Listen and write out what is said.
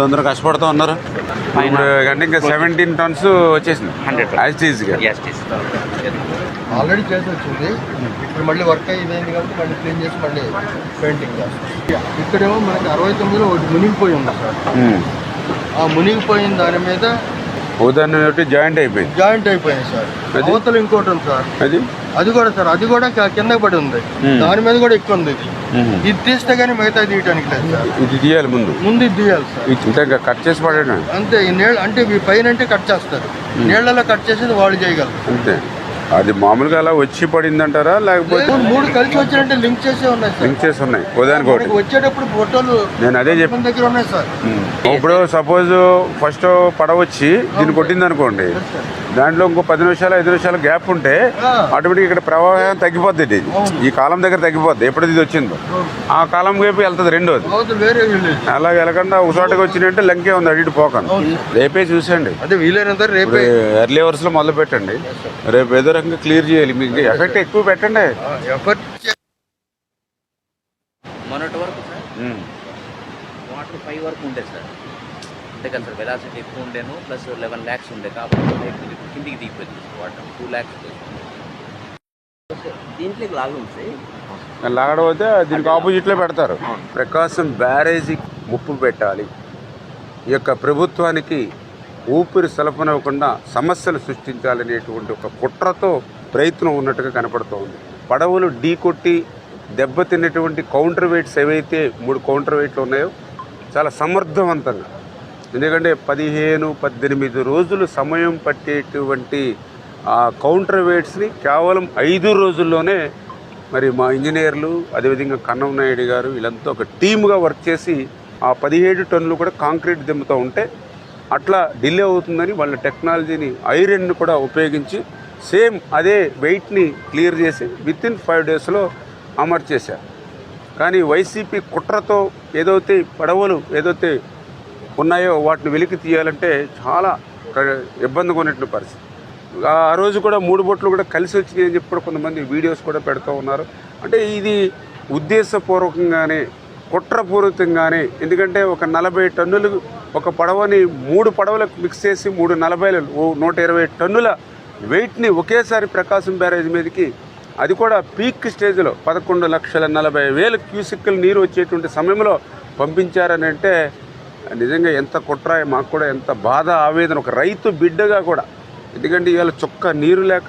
తొందరగా కష్టపడుతూ ఉన్నారు. అంటే ఇంకా సెవెంటీన్ టన్స్ వచ్చేసింది. హండ్రెడ్ యాజ్ ఈజీగా ఎస్ ఆల్రెడీ చేసి వచ్చింది. ఇప్పుడు మళ్ళీ వర్క్ అయ్యింది కాబట్టి మళ్ళీ క్లీన్ చేసి మళ్ళీ పెయింటింగ్ చేస్తాం. ఇక్కడేమో మనకి అరవై తొమ్మిదిలో ఒకటి మునిగిపోయి ఉంది. సార్ ఆ మునిగిపోయిన దాని మీద ఉదాహరణ ఒకటి జాయింట్ అయిపోయింది. జాయింట్ అయిపోయింది సార్? అవతల ఇంకోటి ఉంది సార్. అది? అది కూడా సార్ అది కూడా కింద పడి ఉంది. దాని మీద కూడా ఎక్కువ ఉంది. ఇది. ఇది తీస్తే కానీ మిగతా తీయడానికి లేదు సార్. ఇది తీయాలి ముందు. ముందు ఇది తీయాలి సార్. ఇంకా కట్ చేసి పడేయడం అంతే ఈ నీళ్ళ అంటే ఈ పైన అంటే కట్ చేస్తారు. నీళ్ళలో కట్ చేసేది వాళ్ళు చేయగలరు. అంతే. అది మామూలుగా అలా వచ్చి పడింది అంటారా లేకపోతే మూడు కలిసి వచ్చినట్టే లింక్ చేసే ఉన్నాయి సార్. లింక్ చేసి ఉన్నాయి. ఉదాహరణకి ఒకటి. మనకి వచ్చేటప్పుడు ఫోటోలు నేను అదే చెప్పి మన దగ్గర ఉన్నాయి సార్. ఇప్పుడు సపోజ్ ఫస్ట్ పడవ వచ్చి దీన్ని కొట్టింది అనుకోండి దాంట్లో ఇంకో పది నిమిషాలు ఐదు నిమిషాలు గ్యాప్ ఉంటే. ఆటోమేటిక్ ఇక్కడ ప్రవాహం తగ్గిపోద్ది ఇది. ఈ కాలం దగ్గర తగ్గిపోద్ది. ఎప్పుడు ఇది వచ్చిందో. ఆ కాలం వైపు వెళ్తుంది రెండోది. అలా వెళ్ళకుండా ఒకసాటికి వచ్చినట్టే లంకే ఉంది ఇటు పోకండి. రేపే చూసండి అదే వీలైనంత రేపే. ఎర్లీ అవర్స్లో మొదలు పెట్టండి. రేపు ఏదో రకంగా క్లియర్ చేయాలి. మీకు ఎఫెక్ట్ ఎక్కువ పెట్టండి. ఎఫర్ట్ మొన్నటి వరకు సార్. వాటర్ ఫైవ్ వరకు ఉండే సార్. అంతే కదా సార్ వెలాసిటీ ఎక్కువ ఉండేను ప్లస్ లెవెన్ ల్యాక్స్ ఉండే కాబట్టి కిందికి- దిగిపోయింది. వాటర్ టూ ల్యాక్స్ దీంట్లోకి లాగు ఉంది లాగడం అయితే దీనికి ఆపోజిట్లో పెడతారు. ప్రకాశం బ్యారేజీ ముప్పు పెట్టాలి. ఈ యొక్క ప్రభుత్వానికి ఊపిరి సలపనివ్వకుండా సమస్యలు సృష్టించాలనేటువంటి ఒక కుట్రతో ప్రయత్నం ఉన్నట్టుగా కనపడుతూ ఉంది పడవలు ఢీ కొట్టి దెబ్బతిన్నటువంటి కౌంటర్ వెయిట్స్ ఏవైతే మూడు కౌంటర్ వెయిట్లు ఉన్నాయో చాలా సమర్థవంతంగా ఎందుకంటే పదిహేను పద్దెనిమిది రోజులు సమయం పట్టేటువంటి ఆ కౌంటర్ వెయిట్స్ని కేవలం ఐదు రోజుల్లోనే మరి మా ఇంజనీర్లు అదేవిధంగా కన్నం నాయుడు గారు వీళ్ళంతా ఒక టీమ్గా వర్క్ చేసి ఆ పదిహేడు టన్నులు కూడా కాంక్రీట్ దిమ్ముతూ ఉంటే అట్లా డిలే అవుతుందని వాళ్ళ టెక్నాలజీని ఐరన్ కూడా ఉపయోగించి సేమ్ అదే వెయిట్ని క్లియర్ చేసి విత్ ఇన్ ఫైవ్ డేస్లో అమర్చేశారు. కానీ వైసీపీ కుట్రతో ఏదైతే పడవలు ఏదైతే ఉన్నాయో వాటిని వెలికి తీయాలంటే చాలా ఇబ్బందిగా ఉన్నటువంటి పరిస్థితి. ఆ రోజు కూడా మూడు బొట్లు కూడా కలిసి వచ్చినాయి అని చెప్పి కూడా కొంతమంది వీడియోస్ కూడా పెడుతూ ఉన్నారు. అంటే ఇది ఉద్దేశపూర్వకంగానే కుట్రపూరితంగానే ఎందుకంటే ఒక నలభై టన్నులు ఒక పడవని మూడు పడవలకు మిక్స్ చేసి మూడు నలభైలు ఓ నూట ఇరవై టన్నుల వెయిట్ని ఒకేసారి ప్రకాశం బ్యారేజ్ మీదకి అది కూడా పీక్ స్టేజ్లో పదకొండు లక్షల నలభై వేల క్యూసిక్కులు నీరు వచ్చేటువంటి సమయంలో పంపించారని అంటే నిజంగా ఎంత కుట్ర మాకు కూడా ఎంత బాధ ఆవేదన. ఒక రైతు బిడ్డగా కూడా. ఎందుకంటే ఇవాళ చుక్క నీరు లేక